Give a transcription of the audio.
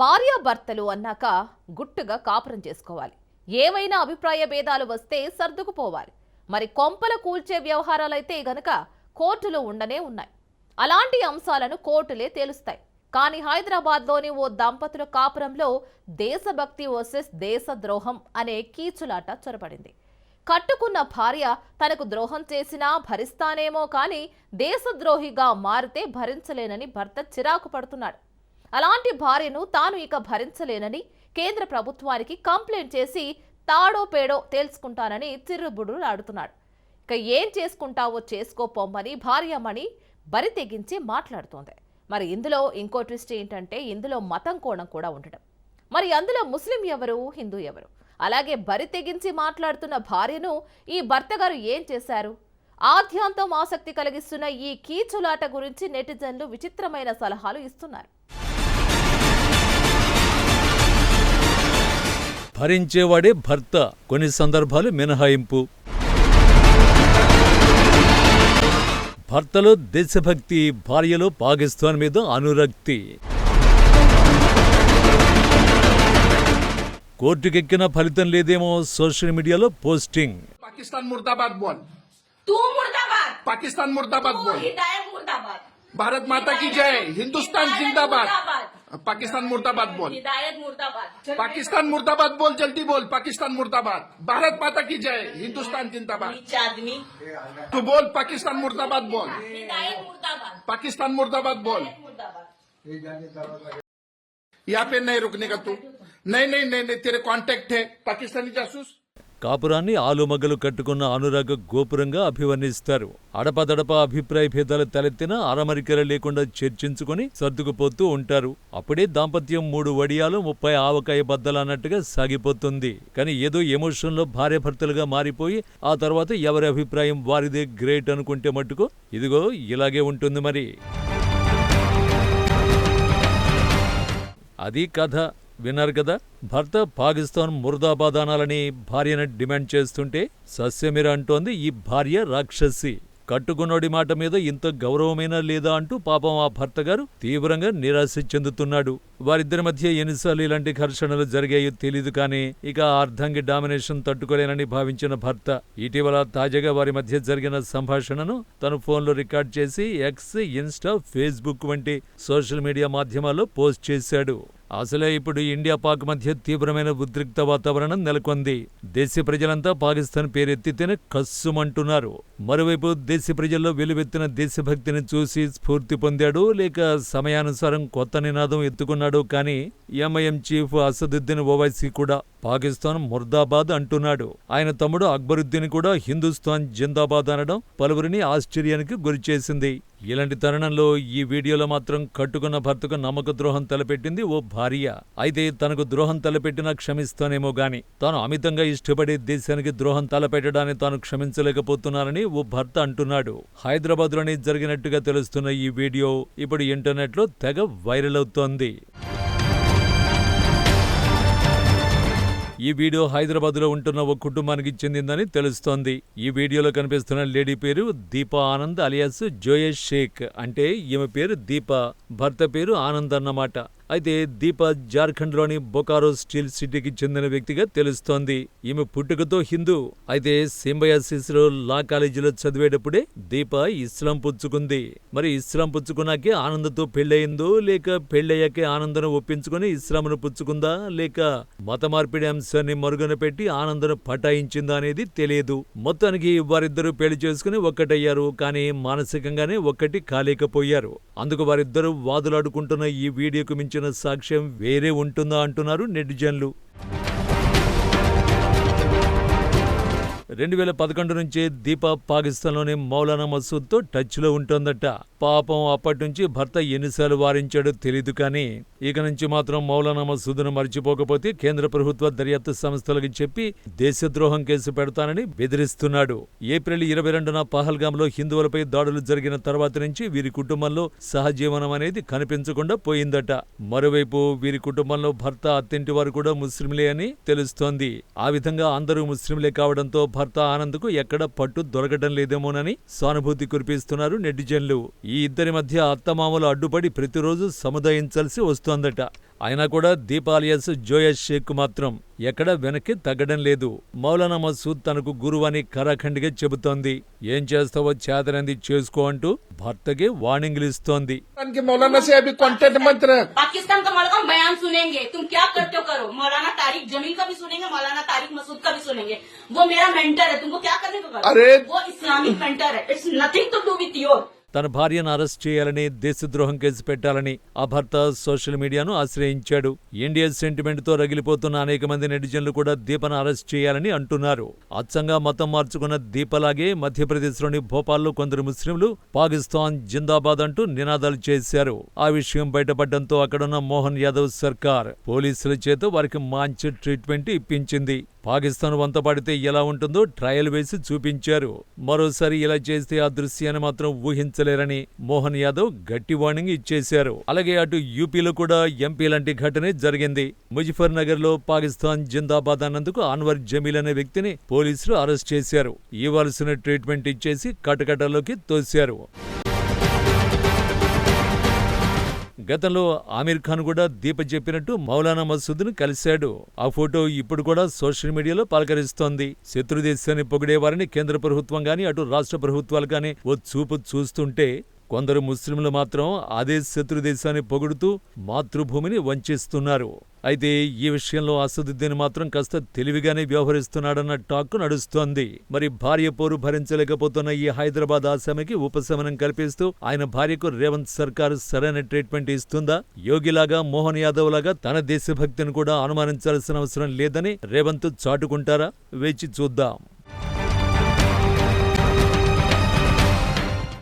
భార్యాభర్తలు అన్నాక గుట్టుగా కాపురం చేసుకోవాలి. ఏవైనా అభిప్రాయ భేదాలు వస్తే సర్దుకుపోవాలి. మరి కొంపల కూల్చే వ్యవహారాలైతే గనక కోర్టులు ఉండనే ఉన్నాయి. అలాంటి అంశాలను కోర్టులే తేలుస్తాయి. కానీ హైదరాబాద్లోని ఓ దంపతుల కాపురంలో దేశభక్తి వర్సెస్ దేశద్రోహం అనే కీచులాట చొరబడింది. కట్టుకున్న భార్య తనకు ద్రోహం చేసినా భరిస్తానేమో కానీ దేశద్రోహిగా మారితే భరించలేనని భర్త చిరాకు పడుతున్నాడు. అలాంటి భార్యను తాను ఇక భరించలేనని కేంద్ర ప్రభుత్వానికి కంప్లైంట్ చేసి తాడో పేడో తేల్చుకుంటానని చిర్రుబుడులాడుతున్నాడు ఇక ఏం చేసుకుంటావో చేసుకోపోమ్మని భార్యమణి బరి తెగించి మాట్లాడుతోంది. మరి ఇందులో ఇంకో ట్విస్ట్ ఏంటంటే ఇందులో మతం కోణం కూడా ఉండడం. మరి అందులో ముస్లిం ఎవరు హిందూ ఎవరు? అలాగే బరి తెగించి మాట్లాడుతున్న భార్యను ఈ భర్తగారు ఏం చేశారు? ఆద్యాంతం ఆసక్తి కలిగిస్తున్న ఈ కీచులాట గురించి నెటిజన్లు విచిత్రమైన సలహాలు ఇస్తున్నారు. భరించేవాడే భర్త. కొన్ని సందర్భాలు మినహాయింపు. భర్తలో దేశభక్తి భార్యలో పాకిస్తాన్ మీద అనురక్తి. కోర్టుకెక్కిన ఫలితం లేదేమో సోషల్ మీడియాలో పోస్టింగ్. పాకిస్తాన్ ముర్దాబాద్ బోల్. పాకిస్తాన్ ముర్దాబాద్ బోల్. भारत माता की जय। हिंदुस्तान जिंदाबाद। पाकिस्तान मुर्दाबाद बोल। हिदायत मुर्दाबाद। पाकिस्तान मुर्दाबाद बोल जल्दी बोल। पाकिस्तान मुर्दाबाद। भारत माता की जय। हिंदुस्तान जिंदाबाद। आदमी। तू बोल पाकिस्तान मुर्दाबाद बोल। हिदायत मुर्दाबाद। पाकिस्तान मुर्दाबाद बोल। यहाँ पे नहीं रुकने का तू। नहीं नहीं नहीं नहीं तेरे कांटेक्ट है। पाकिस्तानी जासूस? కాపురాన్ని ఆలుమగలు కట్టుకున్న అనురాగ గోపురంగా అభివర్ణిస్తారు. అడపదడప అభిప్రాయ భేదాలు తలెత్తినా అరమరికర లేకుండా చర్చించుకుని సర్దుకుపోతూ ఉంటారు. అప్పుడే దాంపత్యం మూడు వడియాలు ముప్పై ఆవకాయ బద్దలు అన్నట్టుగా సాగిపోతుంది. కానీ ఏదో ఎమోషన్లో భార్యాభర్తలుగా మారిపోయి ఆ తర్వాత ఎవరి అభిప్రాయం వారిదే గ్రేట్ అనుకుంటే మట్టుకు ఇదిగో ఇలాగే ఉంటుంది మరి. అది కథ. విన్నారు కదా? భర్త పాకిస్తాన్ ముర్దాబాదానాలని భార్యను డిమాండ్ చేస్తుంటే సస్యమిర అంటోంది ఈ భార్య రాక్షసి. కట్టుకున్నోడి మాట మీద ఇంత గౌరవమైనా లేదా అంటూ పాపం ఆ భర్త గారు తీవ్రంగా నిరాశ చెందుతున్నాడు. వారిద్దరి మధ్య ఎన్నిసార్లు ఇలాంటి ఘర్షణలు జరిగాయో తెలీదు కానీ ఇక అర్థంగి డామినేషన్ తట్టుకోలేనని భావించిన భర్త ఇటీవల తాజాగా వారి మధ్య జరిగిన సంభాషణను తన ఫోన్లో రికార్డ్ చేసి ఎక్స్ ఇన్స్టా ఫేస్బుక్ వంటి సోషల్ మీడియా మాధ్యమాల్లో పోస్ట్ చేశాడు. అసలే ఇప్పుడు ఇండియా పాక్ మధ్య తీవ్రమైన ఉద్రిక్త వాతావరణం నెలకొంది. దేశ ప్రజలంతా పాకిస్తాన్ పేరెత్తితేనే కస్సుమంటున్నారు. మరోవైపు దేశ ప్రజల్లో వెలువెత్తిన దేశభక్తిని చూసి స్ఫూర్తి పొందాడు లేక సమయానుసారం కొత్త నినాదం ఎత్తుకున్నాడు కానీ ఎంఐఎం చీఫ్ అసదుద్దీన్ ఓవైసీ కూడా పాకిస్తాన్ ముర్దాబాద్ అంటున్నాడు. ఆయన తమ్ముడు అక్బరుద్దీన్ కూడా హిందుస్థాన్ జిందాబాద్ అనడం పలువురిని ఆశ్చర్యానికి గురిచేసింది. ఇలాంటి తరుణంలో ఈ వీడియోలో మాత్రం కట్టుకున్న భర్తకు నమ్మక ద్రోహం తలపెట్టింది ఓ భార్య. అయితే తనకు ద్రోహం తలపెట్టినా క్షమిస్తానేమో గాని తాను అమితంగా ఇష్టపడే దేశానికి ద్రోహం తలపెట్టడాన్ని తాను క్షమించలేకపోతున్నానని ఓ భర్త అంటున్నాడు. హైదరాబాద్లోని జరిగినట్టుగా తెలుస్తున్న ఈ వీడియో ఇప్పుడు ఇంటర్నెట్లో తెగ వైరల్ అవుతోంది. ఈ వీడియో హైదరాబాద్లో ఉంటున్న ఓ కుటుంబానికి చెందిందని తెలుస్తోంది. ఈ వీడియోలో కనిపిస్తున్న లేడీ పేరు దీపా ఆనంద్ అలియాస్ జోయేష్ షేక్. అంటే ఈమె పేరు దీప భర్త పేరు ఆనంద్ అన్నమాట. అయితే దీప జార్ఖండ్లోని బొకారో స్టీల్ సిటీకి చెందిన వ్యక్తిగా తెలుస్తోంది. ఈమె పుట్టుకతో హిందూ. అయితే సింబయాసిస్లో లా కాలేజీలో చదివేటప్పుడే దీప ఇస్లాం పుచ్చుకుంది. మరి ఇస్లాం పుచ్చుకున్నాకే ఆనందతో పెళ్ళయిందో లేక పెళ్ళయ్యాకే ఆనందను ఒప్పించుకుని ఇస్లాంను పుచ్చుకుందా లేక మత మార్పిడి అంశాన్ని మరుగున పెట్టి ఆనందను పటాయించిందా అనేది తెలియదు. మొత్తానికి వారిద్దరూ పెళ్ళి చేసుకుని ఒక్కటయ్యారు కానీ మానసికంగానే ఒక్కటి కాలేకపోయారు. అందుకు వారిద్దరూ వాదులాడుకుంటున్న ఈ వీడియోకు మించిన సాక్ష్యం వేరే ఉంటుందా అంటున్నారు నెటిజన్లు. రెండు వేల పదకొండు నుంచే దీప పాకిస్తాన్లోని మౌలానా మసూద్తో టచ్లో ఉంటోందట. పాపం అప్పటి నుంచి భర్త ఎన్నిసార్లు వారించాడో తెలీదు కానీ ఇక నుంచి మాత్రం మౌలానా మసూద్ను మర్చిపోకపోతే కేంద్ర ప్రభుత్వ దర్యాప్తు సంస్థలకు చెప్పి దేశద్రోహం కేసు పెడతానని బెదిరిస్తున్నాడు. ఏప్రిల్ ఇరవై రెండున పహల్గాంలో హిందువులపై దాడులు జరిగిన తర్వాత నుంచి వీరి కుటుంబంలో సహజీవనం అనేది కనిపించకుండా పోయిందట. మరోవైపు వీరి కుటుంబంలో భర్త అత్తింటి వారు కూడా ముస్లింలే అని తెలుస్తోంది. ఆ విధంగా అందరూ ముస్లింలే కావడంతో భర్త ఆనంద్కు ఎక్కడ పట్టు దొరకడం లేదేమోనని సానుభూతి కురిపిస్తున్నారు నెటిజన్లు. ఈ ఇద్దరి మధ్య అత్తమామలు అడ్డుపడి ప్రతిరోజు సముదాయించాల్సి వస్తోందట. అయినా కూడా దీపాలియస్ జోయస్ షేక్ మాత్రం ఎక్కడ వెనక్కి తగ్గడం లేదు మౌలానా మసూద్ తనకు గురువు అని కరాఖండిగా చెబుతోంది ఏం చేస్తావో చేతనంది చేసుకో అంటూ భర్తకి వార్నింగ్లు ఇస్తోంది पाकिस्तान के मौलाना से अभी कांटेक्ट मत रख पाकिस्तान का मौलाना बयान सुनेंगे तुम क्या करते हो करो मौलाना तारिक जमील का भी सुनेंगे मौलाना तारिक मसूद का भी सुनेंगे वो मेरा मेंटर है तुमको क्या करने को करो अरे! वो इस्लामिक मेंटर है it's nothing to do with your తన భార్యను అరెస్ట్ చేయాలని దేశద్రోహం కేసు పెట్టాలని ఆ భర్త సోషల్ మీడియాను ఆశ్రయించాడు. ఇండియా సెంటిమెంట్తో రగిలిపోతున్న అనేక మంది నెటిజన్లు కూడా దీపను అరెస్ట్ చేయాలని అంటున్నారు. అచ్చంగా మతం మార్చుకున్న దీపలాగే మధ్యప్రదేశ్లోని భోపాల్లో కొందరు ముస్లింలు పాకిస్తాన్ జిందాబాద్ అంటూ నినాదాలు చేశారు. ఆ విషయం బయటపడడంతో అక్కడున్న మోహన్ యాదవ్ సర్కార్ పోలీసుల చేత వారికి మంచి ట్రీట్మెంట్ ఇప్పించింది. పాకిస్తాన్ వంత పడితే ఎలా ఉంటుందో ట్రయల్ వేసి చూపించారు. మరోసారి ఇలా చేస్తే ఆ దృశ్యాన్ని మాత్రం భరించలేరని మోహన్ యాదవ్ గట్టి వార్నింగ్ ఇచ్చేశారు. అలాగే అటు యూపీలో కూడా ఎంపీ లాంటి ఘటనే జరిగింది. ముజఫర్ నగర్లో పాకిస్తాన్ జిందాబాద్ అన్నందుకు అన్వర్ జమీల్ అనే వ్యక్తిని పోలీసులు అరెస్ట్ చేశారు. ఇవ్వాల్సిన ట్రీట్మెంట్ ఇచ్చేసి కటకటలోకి తోశారు. గతంలో ఆమీర్ ఖాన్ కూడా దీప చెప్పినట్టు మౌలానా మసూద్ను కలిశాడు. ఆ ఫోటో ఇప్పుడు కూడా సోషల్ మీడియాలో పలకరిస్తోంది. శత్రు దేశాన్ని పొగిడేవారిని కేంద్ర ప్రభుత్వం గాని అటు రాష్ట్ర ప్రభుత్వాలు గాని ఓ చూపు చూస్తుంటే కొందరు ముస్లింలు మాత్రం అదే శత్రు దేశాన్ని పొగుడుతూ మాతృభూమిని వంచేస్తున్నారు. అయితే ఈ విషయంలో అసదుద్దీన్ మాత్రం కాస్త తెలివిగానే వ్యవహరిస్తున్నాడన్న టాక్ నడుస్తోంది. మరి భార్య పోరు భరించలేకపోతున్న ఈ హైదరాబాద్ ఆసామికి ఉపశమనం కల్పిస్తూ ఆయన భార్యకు రేవంత్ సర్కార్ సరైన ట్రీట్మెంట్ ఇస్తుందా? యోగిలాగా మోహన్ యాదవ్ లాగా తన దేశభక్తిని కూడా అనుమానించాల్సిన అవసరం లేదని రేవంత్ చాటుకుంటారా? వేచి చూద్దాం.